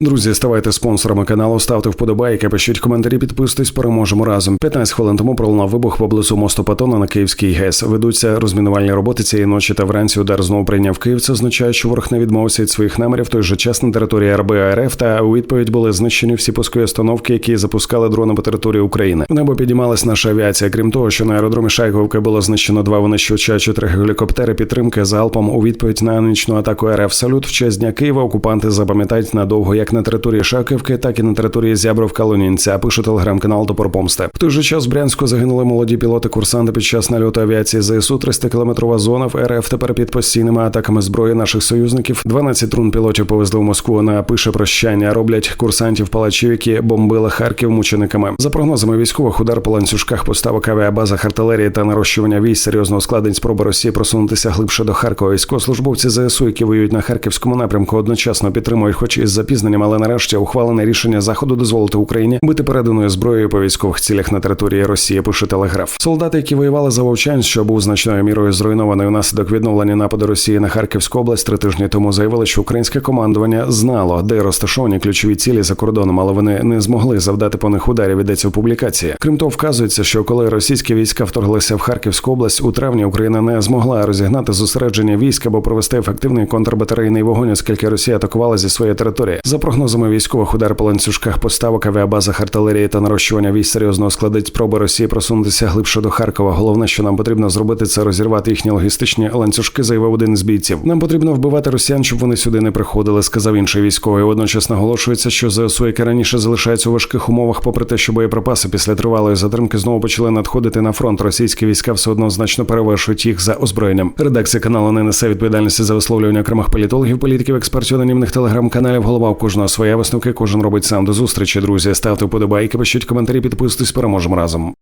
Друзі, ставайте спонсорами каналу, ставте вподобайки, пишіть коментарі, підписуйтесь, переможемо разом. 15 хвилин тому пролунав вибух поблизу мосту Патона на Київський ГЕС. Ведуться розмінувальні роботи цієї ночі та вранці удар знову прийняв Київ. Це означає, що ворог не відмовився від своїх намірів. Той же час на території РБ РФ та у відповідь були знищені всі пускові установки, які запускали дрони по території України. В небо підіймалась наша авіація. Крім того, що на аеродромі Шайковки було знищено два винищувача, чотири гелікоптери підтримки залпом у відповідь на нічну атаку РФ. Салют в честь дня Києва. Окупанти запам'ятають надовго як на території Шаківки, так і на території Зябровка Лунінця. Пише телеграм-канал Топор Помсти. В той же час в Брянську загинули молоді пілоти-курсанти під час нальоту авіації ЗСУ. 300 кілометрова зона в РФ тепер під постійними атаками зброї наших союзників. 12 трун пілотів повезли в Москву на пише прощання. Роблять курсантів палачів, які бомбили Харків мучениками. За прогнозами військових удар по ланцюжках поставок авіабазах артилерії та нарощування військ серйозно ускладнить спроби Росії просунутися глибше до Харкова. Військовослужбовці ЗСУ, які воюють на харківському напрямку, одночасно підтримують, хоч із запізненням, але нарешті ухвалене рішення заходу дозволити Україні бити переданою зброєю по військових цілях на території Росії. Пише телеграф. Солдати, які воювали за Вовчанськ, що був значною мірою зруйнований унаслідок відновлення нападу Росії на Харківську область, три тижні тому заявили, що українське командування знало, де розташовані ключові цілі за кордоном, але вони не змогли завдати по них ударів. Йдеться в публікації. Крім того, вказується, що коли російські війська вторглися в Харківську область у травні, Україна не змогла розігнати зосередження військ або провести ефективний контрбатарейний вогонь, оскільки Росія атакувала зі своєї території. За прогнозами військових удар по ланцюжках поставок авіабазах артилерії та нарощування військ серйозно ускладить спроби Росії просунутися глибше до Харкова. Головне, що нам потрібно зробити, це розірвати їхні логістичні ланцюжки, заявив один з бійців. Нам потрібно вбивати росіян, щоб вони сюди не приходили, сказав інший військовий. Водночас наголошується, що ЗСУ, яке раніше залишається у важких умовах, попри те, що боєприпаси після тривалої затримки знову почали надходити на фронт. Російські війська все одно значно перевершують їх за озброєнням. Редакція каналу не несе відповідальності за висловлювання окремих політологів, політиків, експертів анонімних телеграм-каналів. Голова у кожного своя висновки. Кожен робить сам до зустрічі. Друзі, ставте вподобайки, пишіть коментарі, підписуйтесь. Переможемо разом.